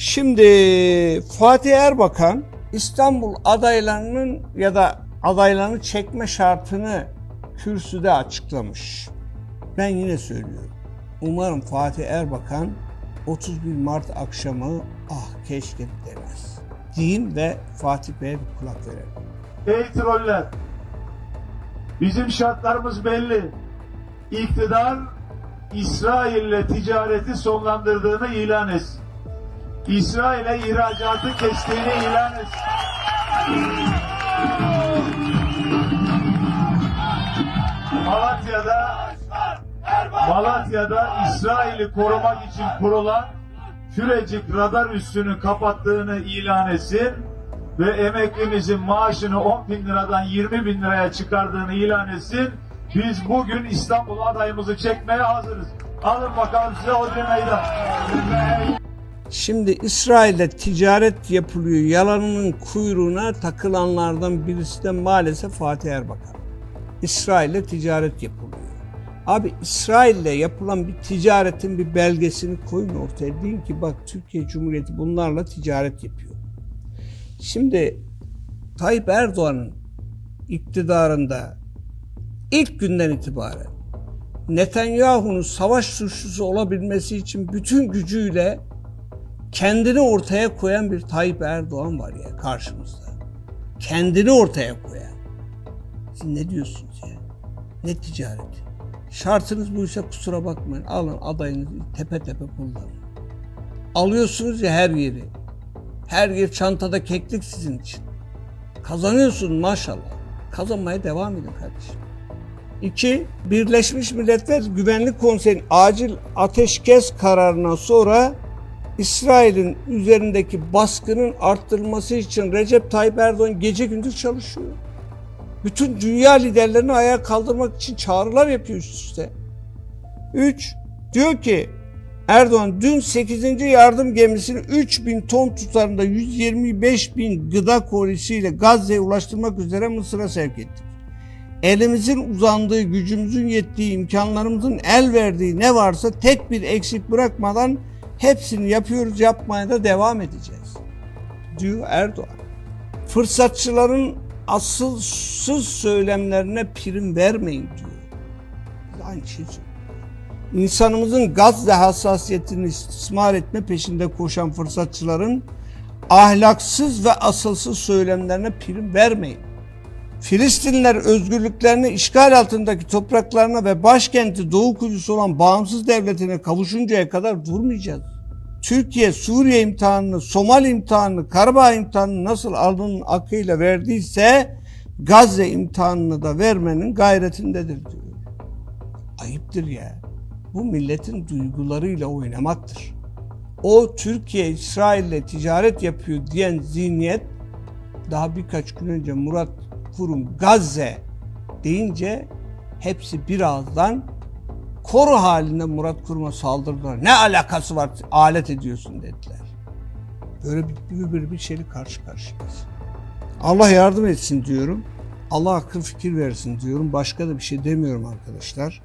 Şimdi Fatih Erbakan İstanbul adaylarının ya da adaylarını çekme şartını kürsüde açıklamış. Ben yine söylüyorum. Umarım Fatih Erbakan 31 Mart akşamı ah keşke demez. Diyeyim ve Fatih Bey'e bir kulak verelim. Ey troller! Bizim şartlarımız belli. İktidar İsrail'le ticareti sonlandırdığını ilan etsin. İsrail'e ihracatı kestiğini ilan etsin. Malatya'da Malatya'da İsrail'i korumak için kurulan Kürecik radar üssünü kapattığını ilan etsin ve emeklimizin maaşını 10 bin liradan 20 bin liraya çıkardığını ilan etsin. Biz bugün İstanbul adayımızı çekmeye hazırız. Alın bakalım size o meydan. Şimdi İsrail'de ticaret yapılıyor. Yalanının kuyruğuna takılanlardan birisi de maalesef Fatih Erbakan. İsrail'le ticaret yapılıyor. Abi İsrail'le yapılan bir ticaretin bir belgesini koyun ortaya. Deyin ki bak Türkiye Cumhuriyeti bunlarla ticaret yapıyor. Şimdi Tayyip Erdoğan'ın iktidarında ilk günden itibaren Netanyahu'nun savaş suçlusu olabilmesi için bütün gücüyle kendini ortaya koyan bir Tayyip Erdoğan var ya karşımızda. Kendini ortaya koyan. Siz ne diyorsunuz ya? Ne ticareti? Şartınız buysa kusura bakmayın. Alın adayınızı tepe tepe kullanın. Alıyorsunuz ya her yeri. Her yer çantada keklik sizin için. Kazanıyorsun maşallah. Kazanmaya devam edin kardeşim. İki, Birleşmiş Milletler Güvenlik Konseyi'nin acil ateşkes kararından sonra İsrail'in üzerindeki baskının arttırılması için Recep Tayyip Erdoğan gece gündüz çalışıyor. Bütün dünya liderlerini ayağa kaldırmak için çağrılar yapıyor üst üste. 3. Diyor ki Erdoğan dün 8. yardım gemisini 3000 ton tutarında 125 bin gıda kolisiyle Gazze'ye ulaştırmak üzere Mısır'a sevk ettik. Elimizin uzandığı, gücümüzün yettiği, imkanlarımızın el verdiği ne varsa tek bir eksik bırakmadan hepsini yapıyoruz, yapmaya da devam edeceğiz. Diyor Erdoğan. Fırsatçıların asılsız söylemlerine prim vermeyin diyor. Aynı şey. İnsanımızın Gazze hassasiyetini istismar etme peşinde koşan fırsatçıların ahlaksız ve asılsız söylemlerine prim vermeyin. Filistinliler özgürlüklerini işgal altındaki topraklarına ve başkenti Doğu Kudüs olan bağımsız devletine kavuşuncaya kadar durmayacağız. Türkiye Suriye imtihanını, Somali imtihanını, Karabağ imtihanını nasıl alnının akıyla verdiyse Gazze imtihanını da vermenin gayretindedir diyor. Ayıptır ya. Bu milletin duygularıyla oynamaktır. O Türkiye İsrail'le ticaret yapıyor diyen zihniyet daha birkaç gün önce Murat Kurum Gazze deyince hepsi bir ağızdan koru halinde Murat Kurum'a saldırdılar. Ne alakası var alet ediyorsun dediler. Böyle bir, bir, bir, şeyle karşı karşıyayız. Allah yardım etsin diyorum. Allah akıl fikir versin diyorum. Başka da bir şey demiyorum arkadaşlar.